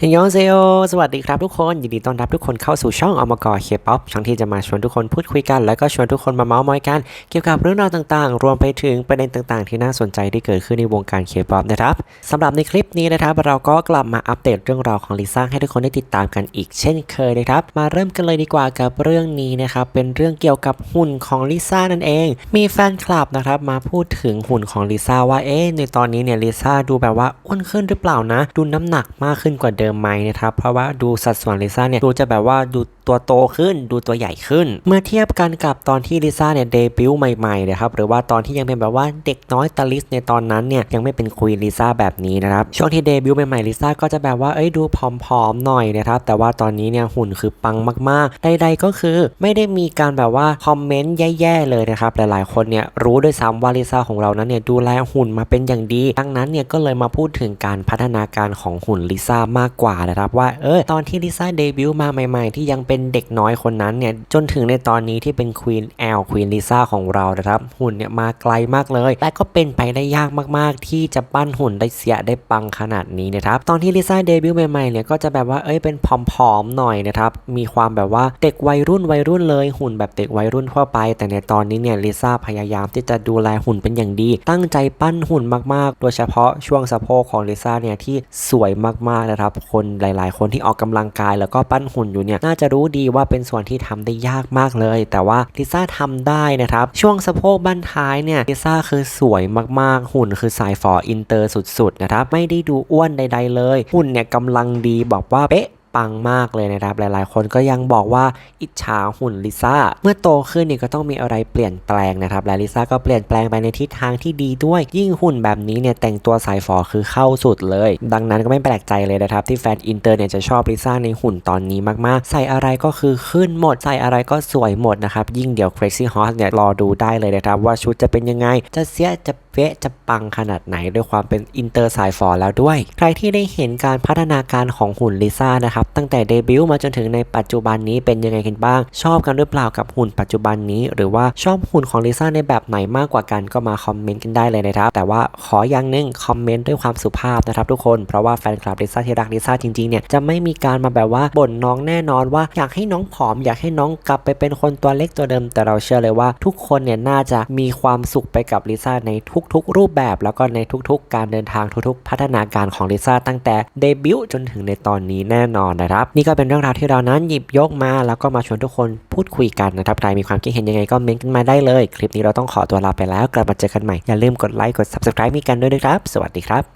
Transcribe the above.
ฮยองเซโอสวัสดีครับทุกคน ยินดีต้อนรับทุกคนเข้าสู่ช่องอมกรเคป๊อปช่องที่จะมาชวนทุกคนพูดคุยกัน แล้วก็ชวนทุกคนมาเมาส์มอยกัน เกี่ยวกับเรื่องราวต่างๆ รวมไปถึงประเด็นต่างๆ ที่น่าสนใจที่เกิดขึ้นในวงการเคป๊อปนะครับสำหรับในคลิปนี้นะครับ เราก็กลับมาอัปเดตเรื่องราวของลิซ่าให้ทุกคนได้ติดตามกันอีกเช่นเคยนะครับ มาเริ่มกันเลยดีกว่ากับเรื่องนี้นะครับ เป็นเรื่องเกี่ยวกับหุ่นของลิซ่านั่นเอง มีแฟนคลับนะครับมาพูดถึงหุ่นของลิซ่าว่า เอ๊ะ ในตอนนี้เนี่ยลิซ่าดูแบบว่าอ้วนขึ้นหรือเปล่านะ ดูน้ำหนักมากขึ้นกว่าเดิมไหมนะครับ เพราะว่าดูสัดส่วนลิซ่าเนี่ยดูจะแบบว่าดูตัวโตขึ้น ดูตัวใหญ่ขึ้น เมื่อเทียบกันกับตอนที่ลิซ่าเนี่ยเดบิวต์ใหม่ๆนะครับหรือว่าตอนที่ยังเป็นแบบว่าเด็กน้อยตาลิสในตอนนั้นเนี่ยยังไม่เป็นควีนลิซ่าแบบนี้นะครับช่วงที่เดบิวต์ใหม่ๆลิซ่าก็จะแบบว่าเอ้ยดูผอมๆหน่อยนะครับแต่ว่าตอนนี้เนี่ยหุ่นคือปังมากๆใดๆก็คือไม่ได้มีการแบบว่าคอมเมนต์แย่ๆเลยนะครับหลายๆคนเนี่ยรู้ด้วยซ้ำว่าลิซ่าของเรานั้นเนี่ยดูแลหุ่นมาเป็นอย่างดีดังนั้นเนี่ยก็เลยมาพูดถึงการพัฒนาการของหุ่นลิซ่ามากกว่านะครับว่าเออตอนที่ลิซ่าเดบิวต์มาใหม่ ๆ ที่ยังเป็นเด็กน้อยคนนั้นเนี่ยจนถึงในตอนนี้ที่เป็นควีนแอลควีนลิซ่าของเรานะครับหุ่นเนี่ยมาไกลมากเลยและก็เป็นไปได้ยากมากๆ ที่จะปั้นหุ่นได้เสียได้ปังขนาดนี้นะครับตอนที่ลิซ่าเดบิวต์ใหม่ๆเนี่ยก็จะแบบว่าเอ้ยเป็นผอมๆหน่อยนะครับมีความแบบว่าเด็กวัยรุ่นวัยรุ่นเลยหุ่นแบบเด็กวัยรุ่นทั่วไป แต่ในตอนนี้เนี่ยลิซ่าพยายามที่จะดูแลหุ่นเป็นอย่างดี ตั้งใจปั้นหุ่นมากๆ โดยเฉพาะช่วงสะโพกของลิซ่าเนี่ยที่สวยมากๆนะครับคนหลาย ๆ คนที่ออกกำลังกายแล้วก็ปั้นหุ่นอยู่เนี่ยน่าจะรู้ดีว่าเป็นส่วนที่ทำได้ยากมากเลย แต่ว่าลิซ่าทำได้นะครับช่วงสะโพกบั้นท้ายเนี่ยลิซ่าคือสวยมากๆ หุ่นคือสายฝออินเตอร์สุดๆนะครับไม่ได้ดูอ้วนใด ๆ เลย หุ่นเนี่ยกำลังดีบอกว่าเป๊ะ ปังมากเลยนะครับ หลายๆ คนก็ยังบอกว่าอิจฉาหุ่นลิซ่า เมื่อโตขึ้นเนี่ยก็ต้องมีอะไรเปลี่ยนแปลงนะครับ และลิซ่าก็เปลี่ยนแปลงไปในทิศทางที่ดีด้วย ยิ่งหุ่นแบบนี้เนี่ยแต่งตัวสายฝอคือเข้าสุดเลย ดังนั้นก็ไม่แปลกใจเลยนะครับ ที่แฟนอินเตอร์เนี่ยจะชอบลิซ่าในหุ่นตอนนี้มากๆ ใส่อะไรก็คือขึ้นหมด ใส่อะไรก็สวยหมดนะครับ ยิ่งเดี๋ยว Crazy Horse เนี่ยรอดูได้เลยนะครับว่าชุดจะเป็นยังไง จะเสียจะเป๊ะจะปังขนาดไหนด้วยความเป็นอินเตอร์สายฝอแล้วด้วย ใครที่ได้เห็นการพัฒนาการของหุ่นลิซ่านะครับตั้งแต่เดบิวต์มาจนถึงในปัจจุบันนี้เป็นยังไงกันบ้าง ชอบกันหรือเปล่ากับหุ่นปัจจุบันนี้ หรือว่าชอบหุ่นของลิซ่าในแบบไหนมากกว่ากันก็มาคอมเมนต์กันได้เลยนะครับ แต่ว่าขออย่างหนึงคอมเมนต์ด้วยความสุภาพนะครับทุกคนเพราะว่าแฟนคลับลิซ่าที่รักลิซ่าจริงๆเนี่ยจะไม่มีการมาแบบว่าบ่นน้องแน่นอนว่าอยากให้น้องผอม อยากให้น้องกลับไปเป็นคนตัวเล็กตัวเดิม แต่เราเชื่อเลยว่า ทุกคนเนี่ยน่าจะมีความสุขไปกับลิซ่าในทุกๆ รูปแบบ แล้วก็ในทุกๆ การเดินทางทุกๆ พัฒนาการของลิซ่าตั้งแต่เดบิวต์จนถึงในตอนนี้แน่นอนนะครับ นี่ก็เป็นเรื่องราวที่เรานั้นหยิบยกมา แล้วก็มาชวนทุกคนพูดคุยกันนะครับใครมีความคิดเห็นยังไงก็เมนต์กันมาได้เลย คลิปนี้เราต้องขอตัวลาไปแล้ว กลับมาเจอกันใหม่อย่าลืมกดไลค์กด subscribe มีกันด้วยนะครับ สวัสดีครับ